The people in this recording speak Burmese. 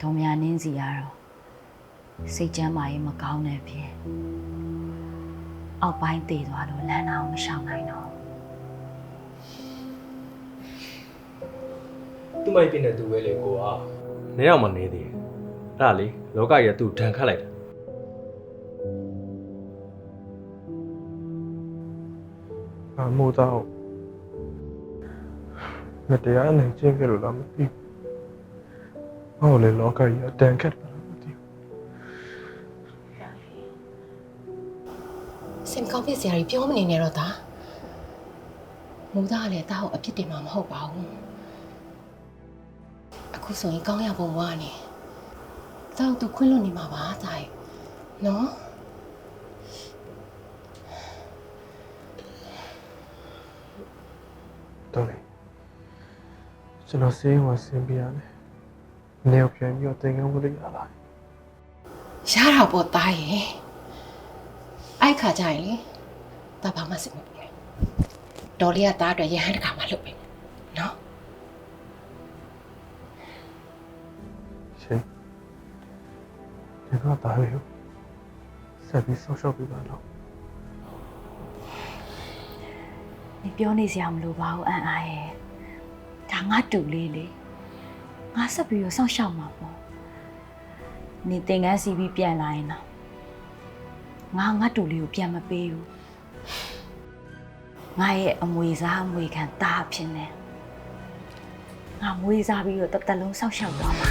ဒေါ်မြနင်းစီကတော့စိတ်ချမ်းမာရေးမကောင်းတဲ့ဖြစ်အောက်ပိုင်းတည်သွားလို့လမ်းအောင်မရှောင်နိုင်တော့သူ့မိုက်ပြင်းတဲ့သူပဲလေကိုကနေတော့မနေသေးဘူးအဲ့ဒါလေလောကကြီးကသူ့ဒဏ်ခတ်လိုက်တာငါမိုးသားမတရားနိုင်ကျင့်ကြလို့လားမသိဘူး ဟောလေလောကကြီးအတန်ခက်လာတာမသိဘူးစင်ကောင်းပြစ်စရာကြီးပြောမနေနဲ့တော့ဒါမူသားကလည်းတားကိုအပြစ်တင်မှာမဟုတ်ပါဘူးအခုဆိုရင်ကောင်းရပုံဝါနေတားကိုသူခွင့်လွတ်နေမှာပါတားရဲ့နော်တော်လေကျွန်တော်စေးဝါဆင်းပြရတယ် နေကိုပြန်ပြီးတော့တင်ကန်းမှုလေးရလာရတာပေါ့တားရဲ့အိုက်ခါကြရင်လေတားဘာမှစိတ်မပူနဲ့ဒေါ်လေးကတားအတွက်ရဟန်းတစ်ခါမှလုပ်ပဲနော်ရှင်ကျွန်တော်တားရဆက်ပြီးဆောက်ရှောက်ပြပါတော့နေပြောနေစရာမလိုပါဘူးအန်အားရဲ့ဒါငါတူလေးလေ ငါဆက်ပြီးတော့စောင့်ရှောက်မှာပေါ့နေတင်ကန်းစီပြီးပြန်လာရင်တော့ငါငါတူလေးကိုပြန်မပေးဘူးငါရဲ့အမွေစားအမွေခံတားဖြစ်နေငါမွေးစားပြီးတော့တစ်သက်လုံးစောင့်ရှောက်သွားမှာ